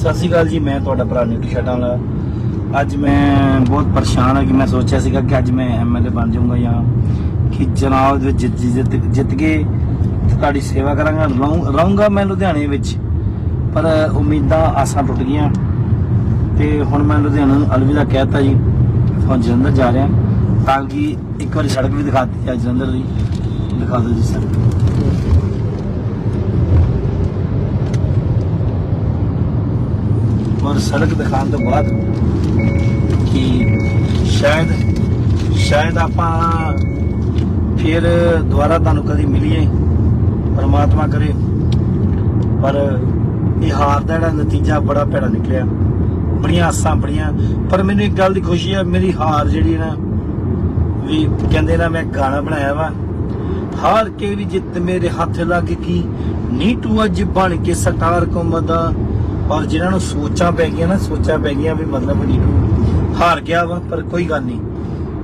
ਸਤਿ ਸ਼੍ਰੀ ਅਕਾਲ ਜੀ, ਮੈਂ ਤੁਹਾਡਾ ਭਰਾ ਨੀਟੂ ਸ਼ਟਾਂ ਵਾਲਾ ਅੱਜ ਮੈਂ ਬਹੁਤ ਪਰੇਸ਼ਾਨ ਹਾਂ ਕਿ ਮੈਂ ਸੋਚਿਆ ਸੀਗਾ ਕਿ ਅੱਜ ਮੈਂ ਐਮਐਲਏ ਬਣ ਜਾਊਂਗਾ ਜਾਂ ਕਿ ਜਨਾਬ ਦੇ ਵਿੱਚ ਜਿੱਤ ਜਿੱਤ ਜਿੱਤ ਕੇ ਤੁਹਾਡੀ ਸੇਵਾ ਕਰਾਂਗਾ ਰਹੂੰ- ਰਹੂੰਗਾ ਮੈਂ ਲੁਧਿਆਣੇ ਵਿੱਚ। ਪਰ ਉਮੀਦਾਂ ਆਸਾਂ ਟੁੱਟ ਗਈਆਂ। ਤੇ ਹੁਣ ਮੈਂ ਲੁਧਿਆਣਾ ਨੂੰ ਅਲਵਿਦਾ ਕਹਿਤਾ ਜੀ ਹੁਣ ਜਲੰਧਰ ਜਾ ਰਿਹਾ ਤਾਂ ਕਿ ਇੱਕ ਵਾਰੀ ਸੜਕ ਵੀ ਦਿਖਾਤੀ ਹੈ ਜਲੰਧਰ ਦੀ। ਦਿਖਾ ਦਿਓ ਜੀ ਸੜਕ। ਔਰ ਸੜਕ ਦਿਖਾਉਣ ਤੋਂ ਬਾਅਦ ਕਿ ਸ਼ਾਇਦ ਸ਼ਾਇਦ ਆਪਾਂ ਫਿਰ ਦੁਬਾਰਾ ਤੁਹਾਨੂੰ ਕਦੀ ਮਿਲੀਏ, ਪਰਮਾਤਮਾ ਕਰੇ, ਪਰ ਇਹ ਹਾਰ ਦਾ ਜਿਹੜਾ ਨਤੀਜਾ ਬੜਾ ਭੈੜਾ ਨਿਕਲਿਆ। ਬੜੀਆਂ ਆਸਾਂ ਬੜੀਆਂ। ਪਰ ਮੈਨੂੰ ਇੱਕ ਗੱਲ ਦੀ ਖੁਸ਼ੀ ਹੈ ਮੇਰੀ ਹਾਰ ਜਿਹੜੀ ਨਾ, ਵੀ ਕਹਿੰਦੇ ਨਾ ਮੈਂ ਗਾਣਾ ਬਣਾਇਆ ਵਾ, ਹਾਰ ਕੇ ਵੀ ਜਿੱਤ ਮੇਰੇ ਹੱਥ ਲੱਗ ਗਈ, ਨੀਟੂ ਅੱਜ ਬਣ ਕੇ ਸਟਾਰ ਘੁੰਮਦਾ ਔਰ ਜਿਨ੍ਹਾਂ ਨੂੰ ਸੋਚਾਂ ਪੈ ਗਈਆਂ ਨਾ, ਸੋਚਾਂ ਪੈ ਗਈਆਂ ਵੀ ਮਤਲਬ ਨੀਟੂ ਹਾਰ ਗਿਆ ਵਾ, ਪਰ ਕੋਈ ਗੱਲ ਨਹੀਂ।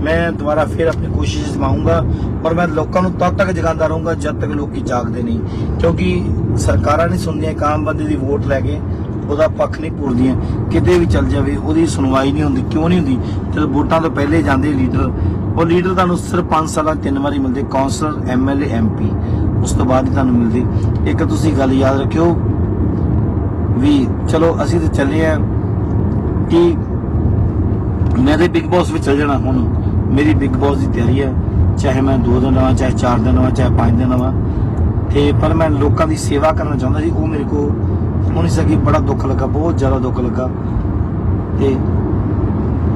ਮੈਂ ਦੁਬਾਰਾ ਫਿਰ ਆਪਣੀ ਕੋਸ਼ਿਸ਼ ਜਮਾਉਂਗਾ ਔਰ ਮੈਂ ਲੋਕਾਂ ਨੂੰ ਤਦ ਤੱਕ ਜਗਾਉਂਦਾ ਰਹੂੰਗਾ ਜਦ ਤੱਕ ਲੋਕੀ ਜਾਗਦੇ ਨਹੀਂ। ਕਿਉਂਕਿ ਸਰਕਾਰਾਂ ਨਹੀਂ ਸੁਣਦੀਆਂ, ਇੱਕ ਆਮ ਬੰਦੇ ਦੀ ਵੋਟ ਲੈ ਕੇ ਉਹਦਾ ਪੱਖ ਨਹੀਂ ਪੂਰਦੀਆਂ। ਕਿਤੇ ਵੀ ਚੱਲ ਜਾਵੇ, ਉਹਦੀ ਸੁਣਵਾਈ ਨਹੀਂ ਹੁੰਦੀ, ਕਿਉਂ ਨਹੀਂ ਹੁੰਦੀ? ਜਦੋਂ ਵੋਟਾਂ ਤੋਂ ਪਹਿਲੇ ਜਾਂਦੇ ਲੀਡਰ, ਉਹ ਲੀਡਰ ਤੁਹਾਨੂੰ ਸਿਰਫ 5 ਸਾਲਾਂ ਤਿੰਨ ਵਾਰੀ ਮਿਲਦੇ, ਕੌਂਸਲਰ ਐਮਐਲਏ ਐਮਪੀ ਉਸ ਤੋਂ ਬਾਅਦ ਤੁਹਾਨੂੰ ਮਿਲਦੀ। ਇੱਕ ਤੁਸੀਂ ਗੱਲ ਯਾਦ ਰੱਖਿਓ ਵੀ ਚਲੋ ਅਸੀਂ ਤੇ ਚੱਲੇ ਆ ਕਿ ਮੈਂ ਤੇ ਬਿਗ ਬੌਸ ਵਿੱਚ ਚੱਲ ਜਾਣਾ ਹੁਣ। ਮੇਰੀ ਬਿਗ ਬੌਸ ਦੀ ਤਿਆਰੀ ਹੈ ਚਾਹੇ ਮੈਂ 2 ਦਿਨ ਰਵਾਂ, ਚਾਹੇ 4 ਦਿਨ ਰਵਾਂ, ਚਾਹੇ 5 ਦਿਨ ਰਵਾਂ। ਤੇ ਪਰ ਮੈਂ ਲੋਕਾਂ ਦੀ ਸੇਵਾ ਕਰਨਾ ਚਾਹੁੰਦਾ ਸੀ, ਉਹ ਮੇਰੇ ਕੋ ਹੋ ਨਹੀਂ ਸਕੀ, ਬੜਾ ਦੁੱਖ ਲੱਗਾ, ਬਹੁਤ ਜ਼ਿਆਦਾ ਦੁੱਖ ਲੱਗਾ। ਤੇ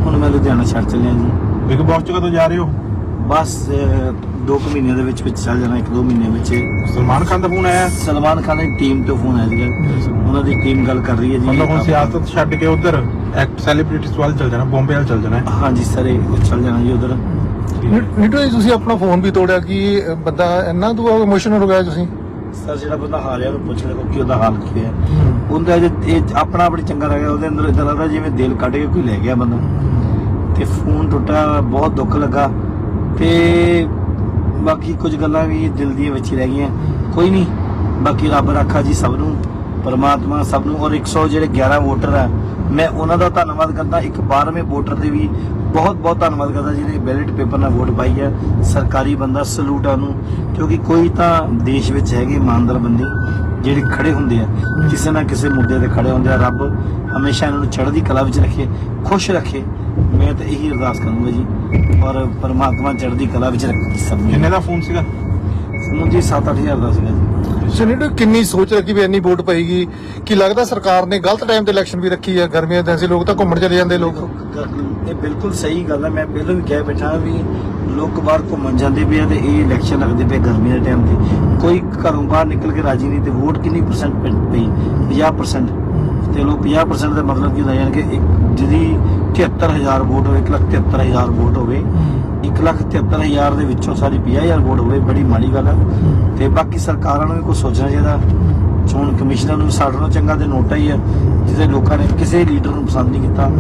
ਹੁਣ ਮੈਂ ਲੁਧਿਆਣਾ ਛੱਡ ਚੱਲਿਆ ਜੀ। ਬਿਗ ਬਾਸ ਚ ਕਦੋਂ ਜਾ ਰਹੇ ਹੋ? ਬਸ 2 ਮਹੀਨਿਆਂ ਦੇ ਵਿੱਚ ਵਿੱਚ ਚੱਲ ਜਾਣਾ 1-2 ਮਹੀਨੇ ਵਿੱਚ। ਸਲਮਾਨ ਖਾਨ ਦਾ ਫੋਨ ਆਇਆ? ਸਲਮਾਨ ਖਾਨ ਦੀ ਟੀਮ ਤੋਂ ਫੋਨ ਆਇਆ ਸੀਗਾ। ਉਹਨਾਂ ਦੀ ਟੀਮ ਗੱਲ ਕਰ ਰਹੀ ਹੈ ਜੀ। ਮਤਲਬ ਹੁਣ ਸਿਆਸਤ ਛੱਡ ਕੇ ਉਧਰ ਐਕਟ ਸੈਲੀਬ੍ਰਿਟੀਜ਼ ਵੱਲ ਚੱਲ ਜਾਣਾ ਬੰਬੇ ਵੱਲ ਚੱਲ ਜਾਣਾ ਹਾਂਜੀ ਸਰ ਇਹ ਚੱਲ ਜਾਣਾ ਜੀ ਉਧਰ। ਨੀਟੂ ਜੀ ਤੁਸੀਂ ਆਪਣਾ ਫੋਨ ਵੀ ਤੋੜਿਆ ਕਿ ਬੰਦਾ ਇੰਨਾ ਤੋਂ ਇਮੋਸ਼ਨਲ ਹੋ ਗਿਆ ਤੁਸੀਂ? ਸਰ ਜਿਹੜਾ ਬੰਦਾ ਹਾਰਿਆ ਉਹਨੂੰ ਪੁੱਛ ਲੈ ਕਿ ਉਹਦਾ ਹਾਲ ਕੀ ਹੈ। ਉਹਦਾ ਜੇ ਇਹ ਆਪਣਾ ਆਪਣੀ ਚੰਗਾ ਲੱਗਿਆ ਉਹਦੇ ਅੰਦਰ ਇਦਾਂ ਲੱਗਦਾ ਜਿਵੇਂ ਦਿਲ ਕੱਢ ਕੇ ਕੋਈ ਲੈ ਗਿਆ ਬੰਦਾ। ਤੇ ਫੋਨ ਟੁੱਟਾ ਬਹੁਤ ਦੁੱਖ ਲੱਗਾ। ਤੇ ਬਾਕੀ ਕੁਝ ਗੱਲਾਂ ਵੀ ਦਿਲ ਦੀਆਂ ਵਿੱਚ ਹੀ ਰਹਿ ਗਈਆਂ। ਕੋਈ ਨਹੀਂ, ਬਾਕੀ ਰੱਬ ਰੱਖਾ ਜੀ ਸਭ ਨੂੰ, ਪਰਮਾਤਮਾ ਸਭ ਨੂੰ, ਔਰ 100 ਜਿਹੜੇ 11 ਵੋਟਰ ਆ, ਮੈਂ ਉਹਨਾਂ ਦਾ ਧੰਨਵਾਦ ਕਰਦਾ। ਇੱਕ 12ਵੇਂ ਵੋਟਰ ਦੇ ਵੀ ਬਹੁਤ ਬਹੁਤ ਧੰਨਵਾਦ ਕਰਦਾ ਜਿਹਨੇ ਬੈਲਟ ਪੇਪਰ ਨਾਲ ਵੋਟ ਪਾਈ ਹੈ ਸਰਕਾਰੀ ਬੰਦਾ ਸਲੂਟ ਆ ਉਹਨੂੰ, ਕਿਉਂਕਿ ਕੋਈ ਤਾਂ ਦੇਸ਼ ਵਿੱਚ ਹੈਗੇ ਇਮਾਨਦਾਰ ਬੰਦੇ ਜਿਹੜੇ ਖੜੇ ਹੁੰਦੇ ਆ ਕਿਸੇ ਨਾ ਕਿਸੇ ਮੁੱਦੇ ਤੇ ਖੜੇ ਹੁੰਦੇ ਆ ਰੱਬ ਹਮੇਸ਼ਾ ਇਹਨਾਂ ਨੂੰ ਚੜ੍ਹਦੀ ਕਲਾ ਵਿੱਚ ਰੱਖੇ ਖੁਸ਼ ਰੱਖੇ। ਮੈਂ ਤਾਂ ਇਹੀ ਅਰਦਾਸ ਕਰੂੰਗਾ ਜੀ ਔਰ ਪਰਮਾਤਮਾ ਚੜ੍ਹਦੀ ਕਲਾ ਵਿੱਚ ਰੱਖੇ ਸਭ ਨੂੰ। ਕਿੰਨੇ ਦਾ ਫੋਨ ਸੀਗਾ? ਫੋਨ ਜੀ 7-8000 ਦਾ ਸੀਗਾ ਜੀ। ਸੋ ਕਿੰਨੀ ਸੋਚ ਰੱਖੀ ਵੀ ਇੰਨੀ ਵੋਟ ਪਏਗੀ? ਕਿ ਲੱਗਦਾ ਸਰਕਾਰ ਨੇ ਗਲਤ ਟਾਈਮ ਤੇ ਇਲੈਕਸ਼ਨ ਵੀ ਰੱਖੀ ਹੈ ਗਰਮੀਆਂ ਦੇ ਐਸੇ ਲੋਕ ਤਾਂ ਘੁੰਮਣ ਚਲੇ ਜਾਂਦੇ ਲੋਕ। ਇਹ ਬਿਲਕੁਲ ਸਹੀ ਗੱਲ ਹੈ ਮੈਂ ਪਹਿਲਾਂ ਵੀ ਕਹਿ ਬੈਠਾ ਵੀ ਲੋਕ ਬਾਹਰ ਘੁੰਮਣ ਜਾਂਦੇ ਪਏ ਆ ਤੇ ਇਹ ਇਲੈਕਸ਼ਨ ਲੱਗਦੇ ਪਏ ਗਰਮੀ ਦੇ ਟਾਈਮ ਤੇ। ਕੋਈ ਘਰੋਂ ਬਾਹਰ ਨਿਕਲ ਕੇ ਰਾਜੀ ਨਹੀਂ ਤੇ ਵੋਟ ਕਿੰਨੀ ਪਰਸੈਂਟ ਪਈ? 50% ਤੇ ਲੋਕ 50% ਦਾ ਮਤਲਬ ਕੀ ਹੁੰਦਾ, ਯਾਨੀ ਕਿ ਇੱਕ ਜਿਹਦੀ 73000 ਵੋਟ ਹੋਵੇ 173000 ਵੋਟ ਹੋਵੇ 173000 ਦੇ ਵਿੱਚੋਂ ਸਾਡੀ 50000 ਵੋਟ ਹੋਵੇ, ਬੜੀ ਮਾੜੀ ਗੱਲ ਹੈ ਤੇ ਬਾਕੀ ਸਰਕਾਰਾਂ ਨੂੰ ਵੀ ਕੁਝ ਸੋਚਣਾ ਚਾਹੀਦਾ। ਚੋਣ ਕਮਿਸ਼ਨਰ ਨੂੰ ਸਾਡੇ ਨਾਲੋਂ ਚੰਗਾ ਤੇ ਨੋਟਾ ਹੀ ਹੈ ਜਿਹਦੇ ਲੋਕਾਂ ਨੇ ਕਿਸੇ ਲੀਡਰ ਨੂੰ ਪਸੰਦ ਨਹੀਂ ਕੀਤਾ।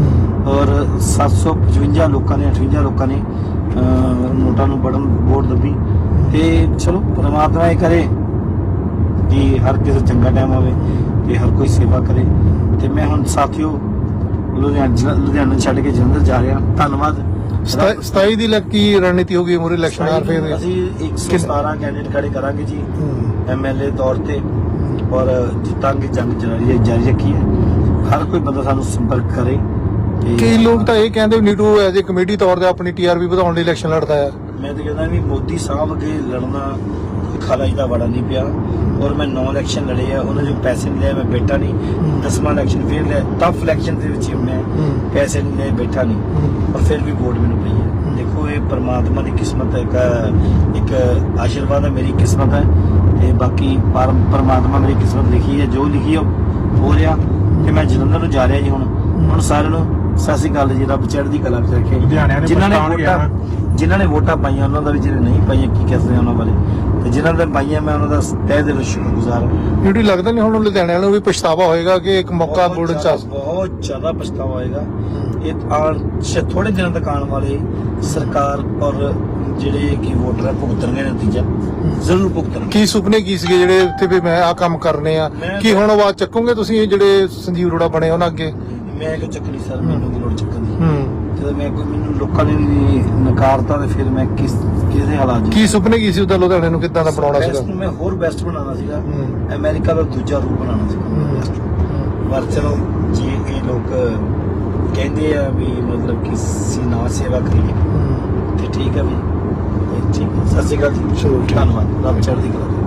ਔਰ 755 ਲੋਕਾਂ ਨੇ 58 ਲੋਕਾਂ ਨੇ ਨੋਟਾਂ ਨੂੰ ਬੜਨ ਵੋਟ ਦੱਬੀ। ਤੇ ਚਲੋ, ਪਰਮਾਤਮਾ ਇਹ ਕਰੇ ਕਿ ਹਰ ਕਿਸੇ ਚੰਗਾ ਟਾਈਮ ਆਵੇ ਤੇ ਹਰ ਕੋਈ ਸੇਵਾ ਕਰੇ। ਤੇ ਮੈਂ ਹੁਣ ਸਾਥੀਓ, ਲੁਧਿਆਣਾ ਲੁਧਿਆਣਾ ਛੱਡ ਕੇ ਜਲੰਧਰ ਜਾ ਰਿਹਾ। ਧੰਨਵਾਦ। 27 ਦੀ ਲੱਕੀ ਰਣਨੀਤੀ ਹੋਗੀ ਮੂਰੇ ਇਲੈਕਸ਼ਨ ਆ ਫਿਰ ਅਸੀਂ 117 ਕੈਂਡੀਡੇਟ ਖੜੇ ਕਰਾਂਗੇ ਜੀ ਐਮਐਲਏ ਤੌਰ ਤੇ। ਔਰ ਜਿੱਤਾਂਗੇ ਜੰਗ ਜਾਰੀ ਜਾਰੀ ਰੱਖੀ ਹੈ। ਹਰ ਕੋਈ ਬੰਦਾ ਸਾਨੂੰ ਸੰਪਰਕ ਕਰੇ ਕਈ ਲੋਕ ਤਾਂ ਇਹ ਕਹਿੰਦੇ ਨੀਟੂ ਐਜ਼ ਏ ਕਮੇਟੀ ਤੌਰ ਤੇ ਆਪਣੀ ਟੀਆਰਪੀ ਵਧਾਉਣ ਲਈ ਇਲੈਕਸ਼ਨ ਲੜਦਾ ਹੈ। ਮੈਂ ਤਾਂ ਕਹਿੰਦਾ ਵੀ ਮੋਦੀ ਸਾਹਿਬ ਅੱਗੇ ਲੜਨਾ ਖਾਲਾਈ ਦਾ ਵੜਾ ਨਹੀਂ ਪਿਆ। ਔਰ ਮੈਂ ਨੌ ਇਲੈਕਸ਼ਨ ਲੜੇ ਆ ਉਹਨਾਂ ਜੋ ਪੈਸੇ ਨਹੀਂ ਲਏ ਮੈਂ ਬੈਠਾ ਨਹੀਂ। ਦਸਵਾਂ ਇਲੈਕਸ਼ਨ ਫੇਰ ਲਿਆ ਟਫ ਇਲੈਕਸ਼ਨ ਦੇ ਵਿੱਚ ਮੈਂ ਪੈਸੇ ਨਹੀਂ ਲਏ ਬੈਠਾ ਨਹੀਂ। ਔਰ ਫਿਰ ਵੀ ਵੋਟ ਮੈਨੂੰ ਪਈ ਹੈ। ਦੇਖੋ ਇਹ ਪਰਮਾਤਮਾ ਦੀ ਕਿਸਮਤ ਹੈ ਇੱਕ ਇੱਕ ਆਸ਼ੀਰਵਾਦ ਹੈ ਮੇਰੀ ਕਿਸਮਤ ਹੈ। ਤੇ ਬਾਕੀ ਪਰਮ ਪਰਮਾਤਮਾ ਮੇਰੀ ਕਿਸਮਤ ਲਿਖੀ ਹੈ ਜੋ ਲਿਖੀ ਹੈ ਉਹ ਹੋ ਰਿਹਾ। ਤੇ ਮੈਂ ਜਲੰਧਰ ਨੂੰ ਜਾ ਰਿਹਾ ਜੀ ਹੁਣ। ਹੁਣ ਸਾਰਿਆਂ ਨੂੰ ਸਤਿ ਸ਼੍ਰੀ ਅਕਾਲ ਜੀ ਰੱਬ ਚੜ੍ਹਦੀ ਕਲਾ ਵਿੱਚ ਰੱਖੇ। ਜਿਨ੍ਹਾਂ ਨੇ ਵੋਟਾਂ। ਜਿਨ੍ਹਾਂ ਨੇ ਵੋਟਾਂ ਪਾਈਆਂ ਉਹਨਾਂ ਦਾ ਵੀ ਜਿਹੜੇ ਨਹੀਂ ਪਾਈਆਂ ਕੀ ਕਹਿ ਸਕਦੇ ਹਾਂ ਉਹਨਾਂ ਬਾਰੇ? ਤੇ ਜਿਨ੍ਹਾਂ ਨੇ ਪਾਈਆਂ ਮੈਂ ਉਹਨਾਂ ਦਾ ਤਹਿ ਦਿਲੋਂ ਸ਼ੁਕਰਗੁਜ਼ਾਰ ਹਾਂ। ਨੀਟੂ ਲੱਗਦਾ ਨਹੀਂ ਹੁਣ ਲੁਧਿਆਣੇ ਵਾਲਿਆਂ ਨੂੰ ਵੀ ਪਛਤਾਵਾ ਹੋਏਗਾ ਕਿ ਇੱਕ ਮੌਕਾ ਬਹੁਤ ਚ ਜ਼ਿਆਦਾ- ਬਹੁਤ ਜ਼ਿਆਦਾ ਪਛਤਾਵਾ ਹੋਏਗਾ। ਇਹ ਆਉਣ ਥੋੜੇ ਦਿਨਾਂ ਤੱਕ ਆਉਣ ਵਾਲੇ ਸਰਕਾਰ ਔਰ ਜਿਹੜੇ ਕਿ ਵੋਟਰ ਆ ਭੁਗਤਣਗੇ ਨਤੀਜਾ। ਜ਼ਰੂਰ ਭੁਗਤਣਗੇ। ਕੀ ਸੁਪਨੇ ਕੀ ਸੀਗੇ ਜਿਹੜੇ ਉੱਥੇ ਵੀ ਮੈਂ ਆਹ ਕੰਮ ਕਰਨੇ ਆ? ਮੈਂ ਕੀ ਹੁਣ ਆਵਾਜ਼ ਚੱਕੋਗੇ ਤੁਸੀਂ ਜਿਹੜੇ ਸੰਜੀਵ ਅਰੋੜਾ ਬਣੇ ਉਹਨਾਂ ਅੱਗੇ? ਮੈਂ ਕਿ ਚੱਕਣੀ ਸਰ? ਮੈਨੂੰ ਲੋੜ ਚੱਕਣ ਦੀ। ਹੂੰ। ਜਦੋਂ ਮੈਂ ਕੋਈ ਮੈਨੂੰ ਲੋਕਾਂ ਨੇ ਵੀ ਨਕਾਰਤਾ ਤੇ ਫਿਰ ਮੈਂ ਕਿਸ ਕਿਹਦੇ ਹਾਲਾਤ 'ਚ ਕੀ ਸੁਪਨੇ ਕੀ ਸੀ ਉਹਦਾ ਲੁਧਿਆਣੇ ਨੂੰ? ਕਿੱਦਾਂ ਦਾ ਬਣਾਉਣਾ ਸੀਗਾ? ਨੂੰ ਮੈਂ ਹੋਰ ਬੈਸਟ ਬਣਾਉਣਾ ਸੀਗਾ। ਹੂੰ। ਅਮਰੀਕਾ ਦਾ ਦੂਜਾ ਰੂਪ ਬਣਾਉਣਾ ਹੂੰ। ਪਰ ਚਲੋ ਜੇ ਇਹ ਲੋਕ ਕਹਿੰਦੇ ਆ ਵੀ ਮਤਲਬ ਕਿ ਸੀ ਨਾ ਸੇਵਾ ਕਰੀਏ। ਤੇ ਠੀਕ ਹੈ ਵੀ ਇਹ ਠੀਕ ਹੈ। ਸਤਿ ਸ਼੍ਰੀ ਅਕਾਲ ਜੀ। ਚਲੋ, ਠੀਕ। ਧੰਨਵਾਦ। ਰੱਬ ਚੜ੍ਹਦੀ ਕਲਾ